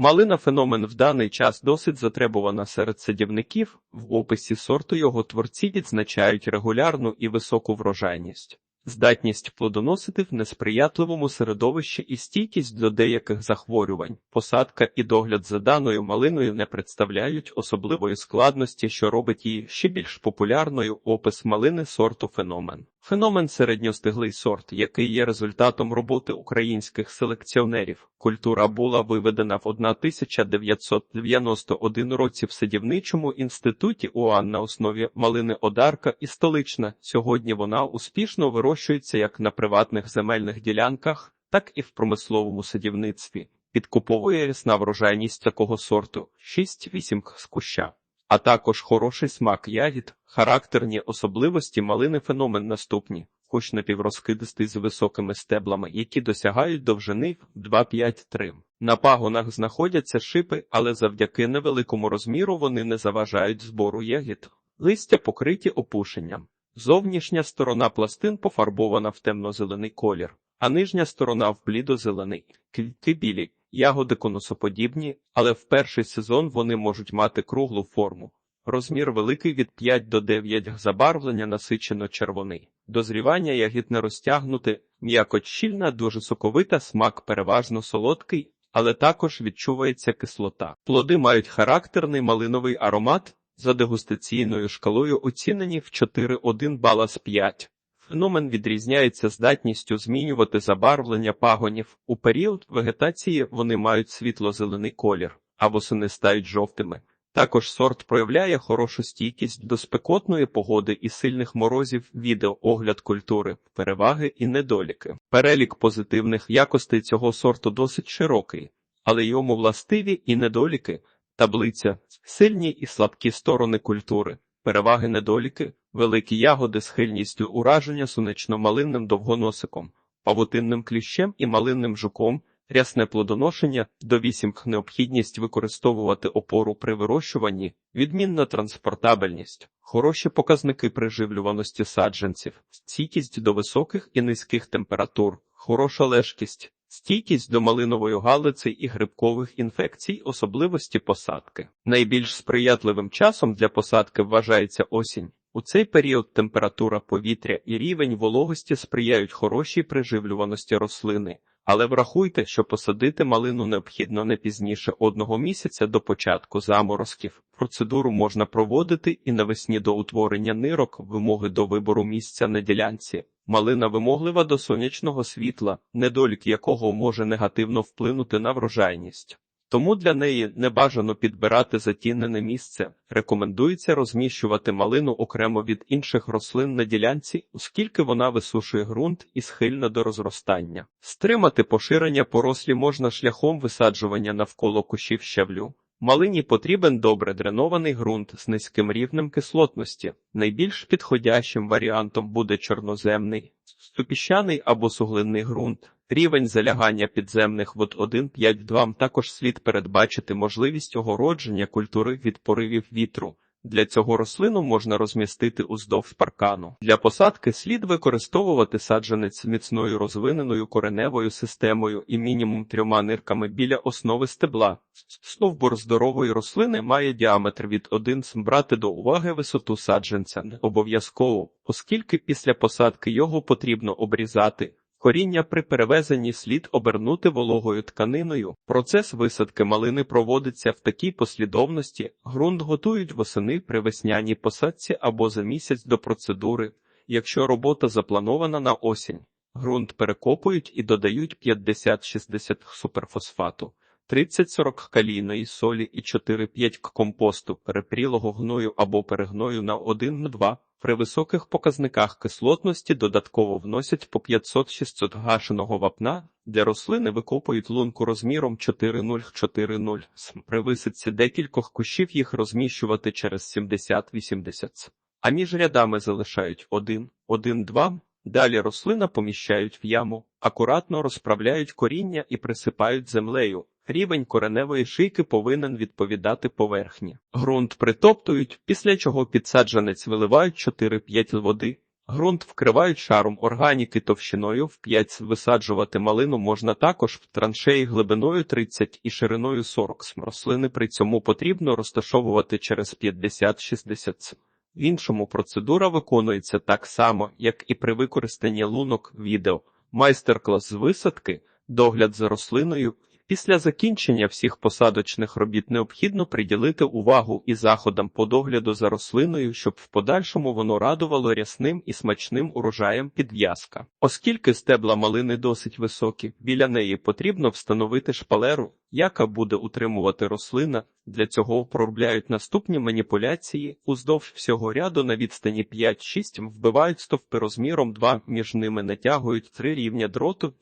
Малина феномен в даний час досить затребувана серед садівників. В описі сорту його творці відзначають регулярну і високу врожайність. Здатність плодоносити в несприятливому середовищі і стійкість до деяких захворювань, посадка і догляд за даною малиною не представляють особливої складності, що робить її ще більш популярною опис малини сорту феномен. Феномен середньостиглий сорт, який є результатом роботи українських селекціонерів. Культура була виведена в 1991 році в садівничому інституті УАН на основі малини Одарка і столична. Сьогодні вона успішно вирощується як на приватних земельних ділянках, так і в промисловому садівництві. Підкуповує рясна врожайність такого сорту 6-8 з куща а також хороший смак ягід, характерні особливості малини феномен наступні. Кущ напіврозкидистий з високими стеблами, які досягають довжини 2-5-3. На пагонах знаходяться шипи, але завдяки невеликому розміру вони не заважають збору ягід. Листя покриті опушенням. Зовнішня сторона пластин пофарбована в темно-зелений колір, а нижня сторона в блідо-зелений. Квітки білі, ягоди конусоподібні, але в перший сезон вони можуть мати круглу форму. Розмір великий від 5 до 9 забарвлення насичено червоний. Дозрівання ягід розтягнути, м'якоть щільна, дуже соковита, смак переважно солодкий, але також відчувається кислота. Плоди мають характерний малиновий аромат, за дегустаційною шкалою оцінені в 4,1 бала з 5. Феномен відрізняється здатністю змінювати забарвлення пагонів. У період вегетації вони мають світло-зелений колір, а восени стають жовтими. Також сорт проявляє хорошу стійкість до спекотної погоди і сильних морозів, відео, огляд культури, переваги і недоліки. Перелік позитивних якостей цього сорту досить широкий, але йому властиві і недоліки, таблиця, сильні і слабкі сторони культури, переваги недоліки, великі ягоди схильністю ураження сонечно-малинним довгоносиком, павутинним кліщем і малинним жуком, рясне плодоношення, до вісімх необхідність використовувати опору при вирощуванні, відмінна транспортабельність, хороші показники приживлюваності саджанців, стійкість до високих і низьких температур, хороша лежкість. Стійкість до малинової галиці і грибкових інфекцій, особливості посадки. Найбільш сприятливим часом для посадки вважається осінь. У цей період температура повітря і рівень вологості сприяють хорошій приживлюваності рослини, але врахуйте, що посадити малину необхідно не пізніше одного місяця до початку заморозків. Процедуру можна проводити і навесні до утворення нирок, вимоги до вибору місця на ділянці. Малина вимоглива до сонячного світла, недолік якого може негативно вплинути на врожайність. Тому для неї не бажано підбирати затінене місце. Рекомендується розміщувати малину окремо від інших рослин на ділянці, оскільки вона висушує ґрунт і схильна до розростання. Стримати поширення порослі можна шляхом висаджування навколо кущів щавлю. Малині потрібен добре дренований ґрунт з низьким рівнем кислотності. Найбільш підходящим варіантом буде чорноземний, ступіщаний або суглинний ґрунт. Рівень залягання підземних вод 1,5-2 також слід передбачити можливість огородження культури від поривів вітру. Для цього рослину можна розмістити уздовж паркану. Для посадки слід використовувати саджанець з міцною розвиненою кореневою системою і мінімум трьома нирками біля основи стебла. Стовбур здорової рослини має діаметр від 1 см. брати до уваги висоту саджанця обов'язково, оскільки після посадки його потрібно обрізати. Коріння при перевезенні слід обернути вологою тканиною. Процес висадки малини проводиться в такій послідовності. Ґрунт готують восени при весняній посадці або за місяць до процедури. Якщо робота запланована на осінь, ґрунт перекопують і додають 50-60 суперфосфату, 30-40 калійної солі і 4-5 компосту перепрілого гною або перегною на 1-2. При високих показниках кислотності додатково вносять по 500-600 гашеного вапна, для рослини викопують лунку розміром 4,0-4,0 см. При висадці декількох кущів їх розміщувати через 70-80. А між рядами залишають 1, 1-2 Далі рослина поміщають в яму, акуратно розправляють коріння і присипають землею. Рівень кореневої шийки повинен відповідати поверхні. Грунт притоптують, після чого підсаджанець виливають 4-5 води, Грунт вкривають шаром органіки товщиною в 5. Висаджувати малину можна також в траншеї глибиною 30 і шириною 40 см. Рослини при цьому потрібно розташовувати через 50-60 см. В іншому процедура виконується так само, як і при використанні лунок відео, майстер-клас з висадки, догляд за рослиною. Після закінчення всіх посадочних робіт необхідно приділити увагу і заходам по догляду за рослиною, щоб в подальшому воно радувало рясним і смачним урожаєм підв'язка. Оскільки стебла малини досить високі, біля неї потрібно встановити шпалеру, яка буде утримувати рослина. Для цього проробляють наступні маніпуляції. Уздовж всього ряду на відстані 5-6 вбивають стовпи розміром 2, між ними натягують три рівня дроту,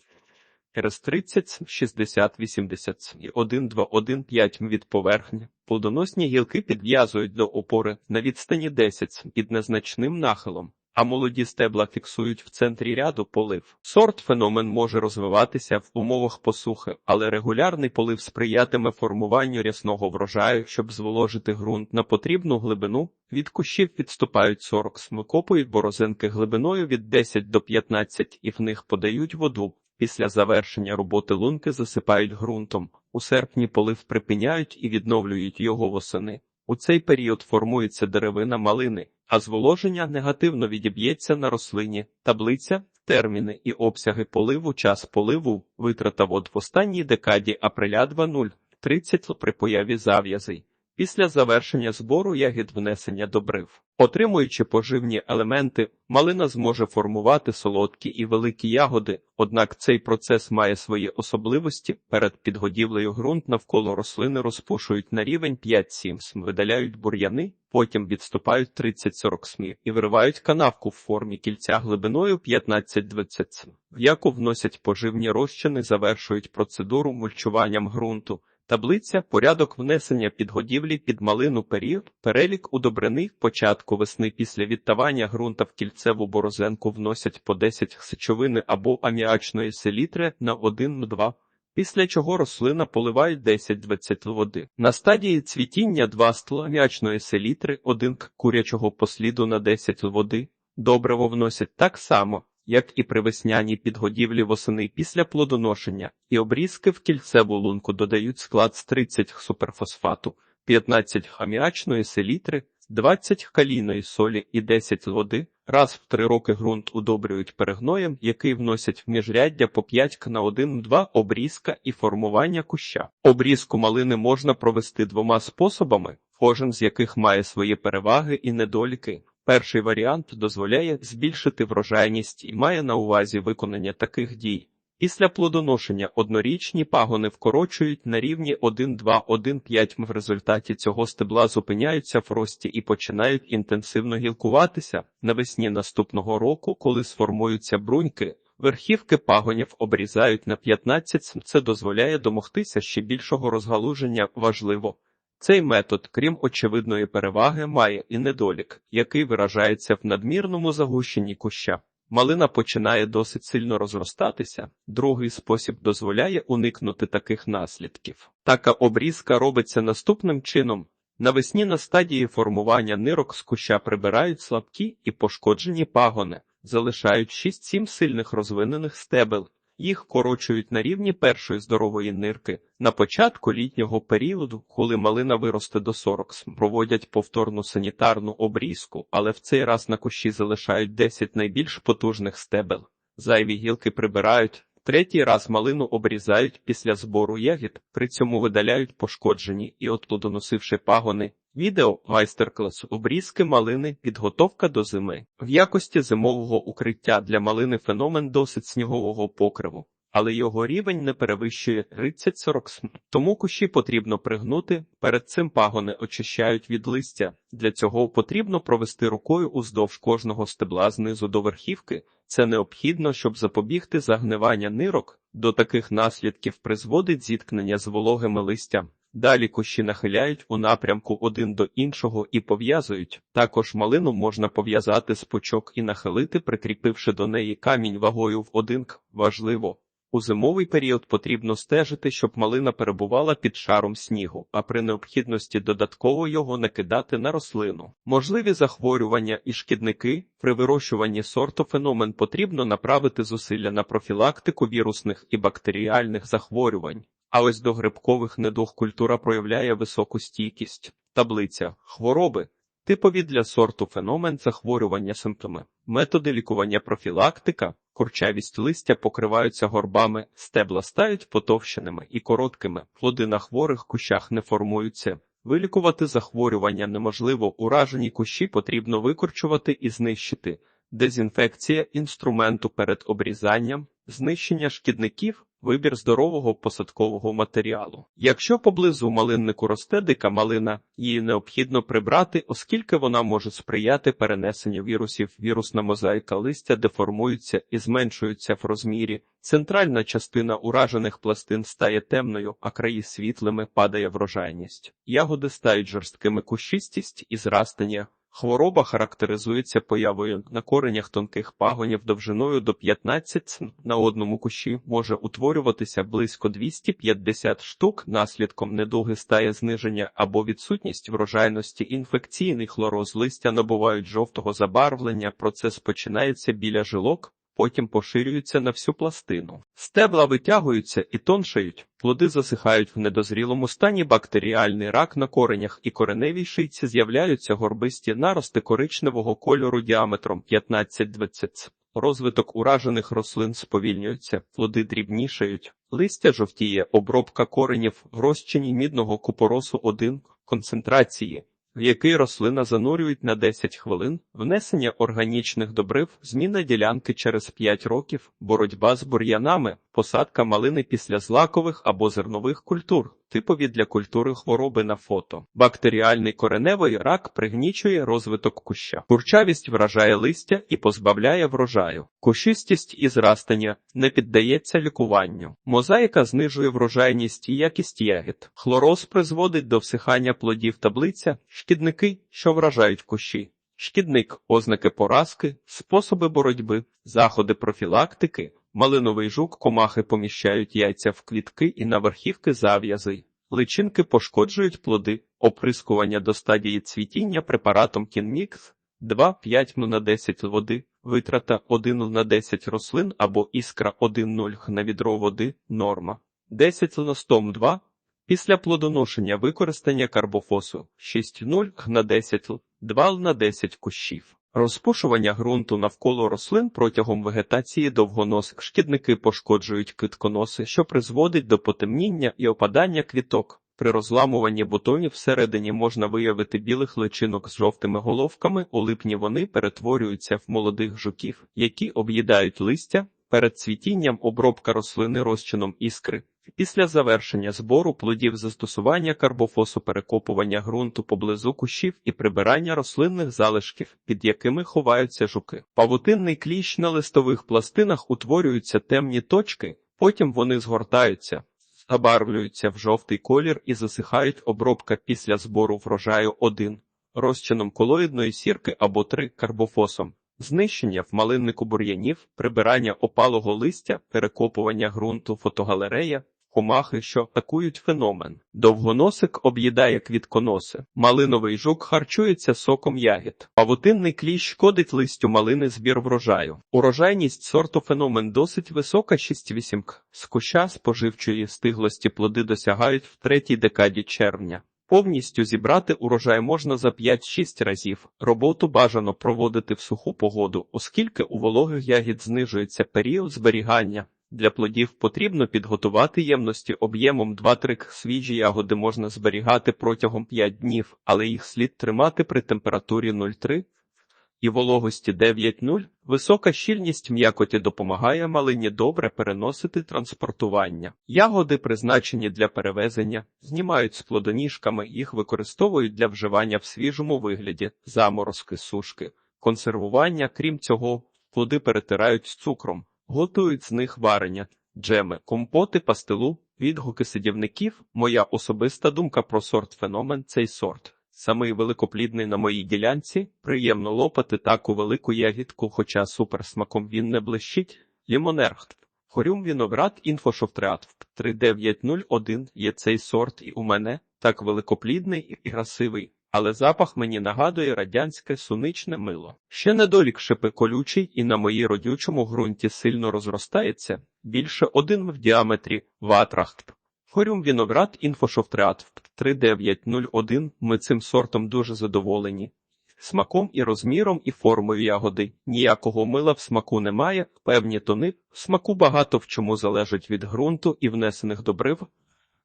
через 30, 60, 80 і 1, 2, 1, 5 від поверхні. Плодоносні гілки підв'язують до опори на відстані 10 під незначним нахилом, а молоді стебла фіксують в центрі ряду полив. Сорт феномен може розвиватися в умовах посухи, але регулярний полив сприятиме формуванню рясного врожаю, щоб зволожити ґрунт на потрібну глибину. Від кущів відступають 40 см, копують борозинки глибиною від 10 до 15 і в них подають воду. Після завершення роботи лунки засипають ґрунтом. У серпні полив припиняють і відновлюють його восени. У цей період формується деревина малини, а зволоження негативно відіб'ється на рослині. Таблиця, терміни і обсяги поливу, час поливу, витрата вод в останній декаді апреля 2.0, 30 при появі зав'язей. Після завершення збору ягід внесення добрив. Отримуючи поживні елементи, малина зможе формувати солодкі і великі ягоди, однак цей процес має свої особливості. Перед підгодівлею ґрунт навколо рослини розпушують на рівень 5-7 см, видаляють бур'яни, потім відступають 30-40 см і виривають канавку в формі кільця глибиною 15-20 см, в яку вносять поживні розчини, завершують процедуру мульчуванням ґрунту. Таблиця порядок внесення підгодівлі під малину період, перелік удобрини початку весни після відтавання ґрунта в кільцеву борозенку вносять по 10 сечовини або аміачної селітри на 1-2, після чого рослина поливають 10-20 води. На стадії цвітіння 2 стл аміачної селітри, 1 курячого посліду на 10 води, добриво вносять так само як і при весняній підгодівлі восени після плодоношення, і обрізки в кільцеву лунку додають склад з 30 суперфосфату, 15 хаміачної селітри, 20 калійної солі і 10 води. Раз в три роки ґрунт удобрюють перегноєм, який вносять в міжряддя по 5 на 1-2 обрізка і формування куща. Обрізку малини можна провести двома способами, кожен з яких має свої переваги і недоліки. Перший варіант дозволяє збільшити врожайність і має на увазі виконання таких дій. Після плодоношення однорічні пагони вкорочують на рівні 1,2-1,5 в результаті цього стебла зупиняються в рості і починають інтенсивно гілкуватися. Навесні наступного року, коли сформуються бруньки, верхівки пагонів обрізають на 15 см. Це дозволяє домогтися ще більшого розгалуження важливо. Цей метод, крім очевидної переваги, має і недолік, який виражається в надмірному загущенні куща. Малина починає досить сильно розростатися. Другий спосіб дозволяє уникнути таких наслідків. Така обрізка робиться наступним чином. Навесні на стадії формування нирок з куща прибирають слабкі і пошкоджені пагони, залишають 6-7 сильних розвинених стебел, їх корочують на рівні першої здорової нирки. На початку літнього періоду, коли малина виросте до 40 см, проводять повторну санітарну обрізку, але в цей раз на кущі залишають 10 найбільш потужних стебел. Зайві гілки прибирають. Третій раз малину обрізають після збору ягід, при цьому видаляють пошкоджені і отплодоносивши пагони. Відео майстер-клас обрізки малини, підготовка до зими. В якості зимового укриття для малини феномен досить снігового покриву, але його рівень не перевищує 30-40 см. Тому кущі потрібно пригнути, перед цим пагони очищають від листя. Для цього потрібно провести рукою уздовж кожного стебла знизу до верхівки. Це необхідно, щоб запобігти загнивання нирок. До таких наслідків призводить зіткнення з вологими листям. Далі кущі нахиляють у напрямку один до іншого і пов'язують. Також малину можна пов'язати з пучок і нахилити, прикріпивши до неї камінь вагою в один к. Важливо. У зимовий період потрібно стежити, щоб малина перебувала під шаром снігу, а при необхідності додатково його накидати на рослину. Можливі захворювання і шкідники при вирощуванні сорту феномен потрібно направити зусилля на профілактику вірусних і бактеріальних захворювань. А ось до грибкових недуг культура проявляє високу стійкість. Таблиця хвороби. Типові для сорту феномен захворювання симптоми. Методи лікування профілактика. Курчавість листя покриваються горбами, стебла стають потовщеними і короткими, плоди на хворих кущах не формуються. Вилікувати захворювання неможливо, уражені кущі потрібно викорчувати і знищити. Дезінфекція інструменту перед обрізанням, знищення шкідників, вибір здорового посадкового матеріалу. Якщо поблизу малиннику росте дика малина, її необхідно прибрати, оскільки вона може сприяти перенесенню вірусів. Вірусна мозаїка листя деформується і зменшується в розмірі. Центральна частина уражених пластин стає темною, а краї світлими падає врожайність. Ягоди стають жорсткими кущистість і зрастання. Хвороба характеризується появою на коренях тонких пагонів довжиною до 15 см. на одному кущі може утворюватися близько 250 штук. Наслідком недуги стає зниження або відсутність врожайності. Інфекційний хлороз листя набувають жовтого забарвлення. Процес починається біля жилок. Потім поширюються на всю пластину. Стебла витягуються і тоншають, плоди засихають в недозрілому стані, бактеріальний рак на коренях і кореневій шийці з'являються горбисті нарости коричневого кольору діаметром 15-20. Розвиток уражених рослин сповільнюється, плоди дрібнішають, листя жовтіє, обробка коренів в розчині мідного купоросу 1 концентрації в який рослина занурюють на 10 хвилин, внесення органічних добрив, зміна ділянки через 5 років, боротьба з бур'янами, посадка малини після злакових або зернових культур, типові для культури хвороби на фото. Бактеріальний кореневий рак пригнічує розвиток куща. Курчавість вражає листя і позбавляє врожаю. Кущистість і зростання не піддається лікуванню. Мозаїка знижує врожайність і якість ягід. Хлороз призводить до всихання плодів таблиця, шкідники, що вражають кущі. Шкідник, ознаки поразки, способи боротьби, заходи профілактики, малиновий жук, комахи поміщають яйця в клітки і на верхівки зав'язи. Личинки пошкоджують плоди, оприскування до стадії цвітіння препаратом Кінмікс 2-5 на 10 води, витрата 1 на 10 рослин або іскра 1-0 на відро води, норма. 10 на 100 2 Після плодоношення використання карбофосу 6,0 на 10 л, 2 л на 10 кущів. Розпушування ґрунту навколо рослин протягом вегетації довгоносик шкідники пошкоджують китконоси, що призводить до потемніння і опадання квіток. При розламуванні бутонів всередині можна виявити білих личинок з жовтими головками. У липні вони перетворюються в молодих жуків, які об'їдають листя. Перед цвітінням обробка рослини розчином іскри. Після завершення збору плодів застосування карбофосу перекопування ґрунту поблизу кущів і прибирання рослинних залишків, під якими ховаються жуки. Павутинний кліщ на листових пластинах утворюються темні точки, потім вони згортаються, забарвлюються в жовтий колір і засихають обробка після збору врожаю 1 розчином колоїдної сірки або 3 карбофосом. Знищення в малиннику бур'янів, прибирання опалого листя, перекопування ґрунту, фотогалерея, комахи, що атакують феномен. Довгоносик об'їдає квітконоси. Малиновий жук харчується соком ягід. Павутинний кліщ шкодить листю малини збір врожаю. Урожайність сорту феномен досить висока 6-8 к. З куща споживчої стиглості плоди досягають в третій декаді червня. Повністю зібрати урожай можна за 5-6 разів. Роботу бажано проводити в суху погоду, оскільки у вологих ягід знижується період зберігання. Для плодів потрібно підготувати ємності об'ємом 2-3 к. Свіжі ягоди можна зберігати протягом 5 днів, але їх слід тримати при температурі 0,3 і вологості 9,0. Висока щільність м'якоті допомагає малині добре переносити транспортування. Ягоди, призначені для перевезення, знімають з плодоніжками, їх використовують для вживання в свіжому вигляді, заморозки, сушки, консервування. Крім цього, плоди перетирають з цукром, готують з них варення, джеми, компоти, пастилу, відгуки сидівників. Моя особиста думка про сорт феномен цей сорт. Самий великоплідний на моїй ділянці, приємно лопати таку велику ягідку, хоча суперсмаком він не блищить. Лімонерхт. Хорюм Віноград інфошофтреат 3901 є цей сорт і у мене так великоплідний і красивий, але запах мені нагадує радянське суничне мило. Ще недолік шипи колючий і на моїй родючому ґрунті сильно розростається, більше один в діаметрі ватрах. Хорюм Віноград інфошофтреат 3901 ми цим сортом дуже задоволені. Смаком і розміром і формою ягоди ніякого мила в смаку немає, певні тони, смаку багато в чому залежить від ґрунту і внесених добрив.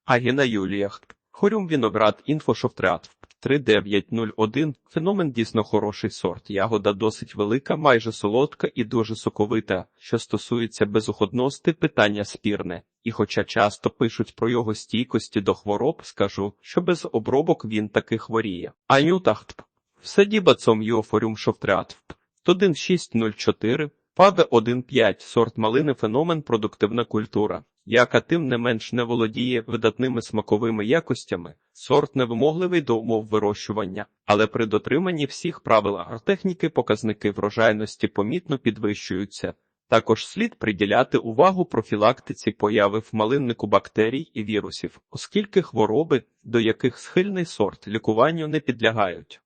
Агіна Юліях. Хорюм Віноград інфошофтреат 3901 феномен дійсно хороший сорт. Ягода досить велика, майже солодка і дуже соковита. Що стосується безуходності, питання спірне. І хоча часто пишуть про його стійкості до хвороб, скажу, що без обробок він таки хворіє. Анютахт. Садіба цом Йофорюм Шофтреат 1604, Паве 15 сорт малини феномен продуктивна культура, яка тим не менш не володіє видатними смаковими якостями, сорт невимогливий до умов вирощування, але при дотриманні всіх правил агротехніки показники врожайності помітно підвищуються. Також слід приділяти увагу профілактиці появи в малиннику бактерій і вірусів, оскільки хвороби, до яких схильний сорт лікуванню не підлягають.